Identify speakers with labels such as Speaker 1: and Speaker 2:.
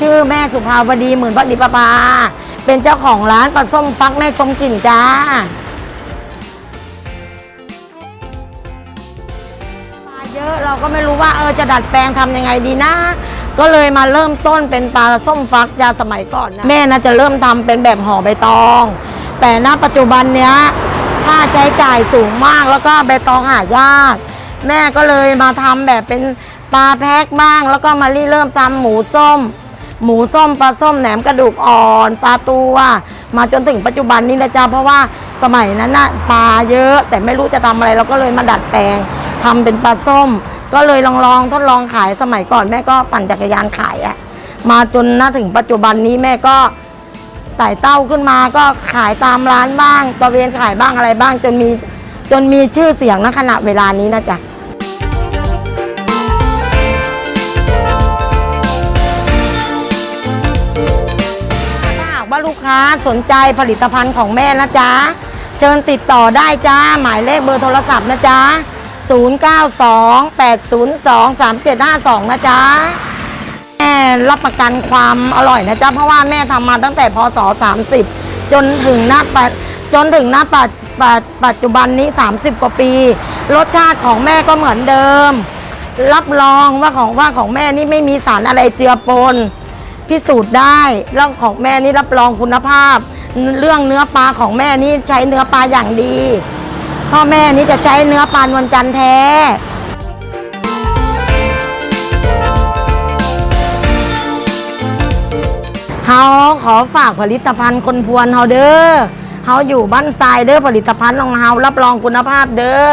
Speaker 1: ชื่อแม่สุภาวดีหมื่นพักดีประภาเป็นเจ้าของร้านปลาส้มฟักแม่ชมกลิ่นจ้าปลาเยอะเราก็ไม่รู้ว่าเออจะดัดแปลงทำยังไงดีนะ ก็เลยมาเริ่มต้นเป็นปลาส้มฟักยาสมัยก่อนนะแม่น่าจะเริ่มทำเป็นแบบห่อใบตอง แต่ณปัจจุบันเนี้ยค่าใช้จ่ายสูงมากแล้วก็ใบตองหายาก แม่ก็เลยมาทำแบบเป็นปลาแพ็คบ้าง แล้วก็มาเริ่มทำหมูส้ม หมูส้มปลาส้มแหนมกระดูกอ่อนปลาตัวมาจนถึงปัจจุบันนี้นะจ๊ะเพราะว่าสมัยนั้นนะปลาเยอะ แต่ไม่รู้จะทำอะไรเราก็เลยมาดัดแปลงทำเป็นปลาส้ม ก็เลยลองลองๆทดลองขายสมัยก่อนแม่ก็ปั่นจักรยานขายอะมาจนณถึงปัจจุบันนี้แม่ก็ไต่เต้าขึ้นมาก็ขายตามร้านบ้างตะเวนขายบ้างอะไรบ้างจนมีจนมีชื่อเสียงณขณะเวลานี้นะจ๊ะ ลูกค้าสนใจผลิตภัณฑ์ของแม่นะจ๊ะ เชิญติดต่อได้จ้า หมายเลขเบอร์โทรศัพท์นะจ๊ะ 0928023752 นะจ๊ะ แม่รับประกันความอร่อยนะจ๊ะ เพราะว่าแม่ทำมาตั้งแต่พศ 30 จนถึงณปัจจนถึงณปัจปัจปัจจุบันนี้ 30 กว่าปี รสชาติของแม่ก็เหมือนเดิม รับรองว่าของว่าของแม่นี่ไม่มีสารอะไรเจือปน พิสูจน์ได้เรื่องของแม่นี่รับรองคุณภาพ เรื่องเนื้อปลาของแม่นี่ใช้เนื้อปลาอย่างดี พ่อแม่นี่จะใช้เนื้อปลานวลจันทร์แท้เฮาขอฝากผลิตภัณฑ์คนพวนเฮาเด้อเฮาอยู่บ้านทรายเด้อผลิตภัณฑ์ของเฮารับรองคุณภาพเด้อ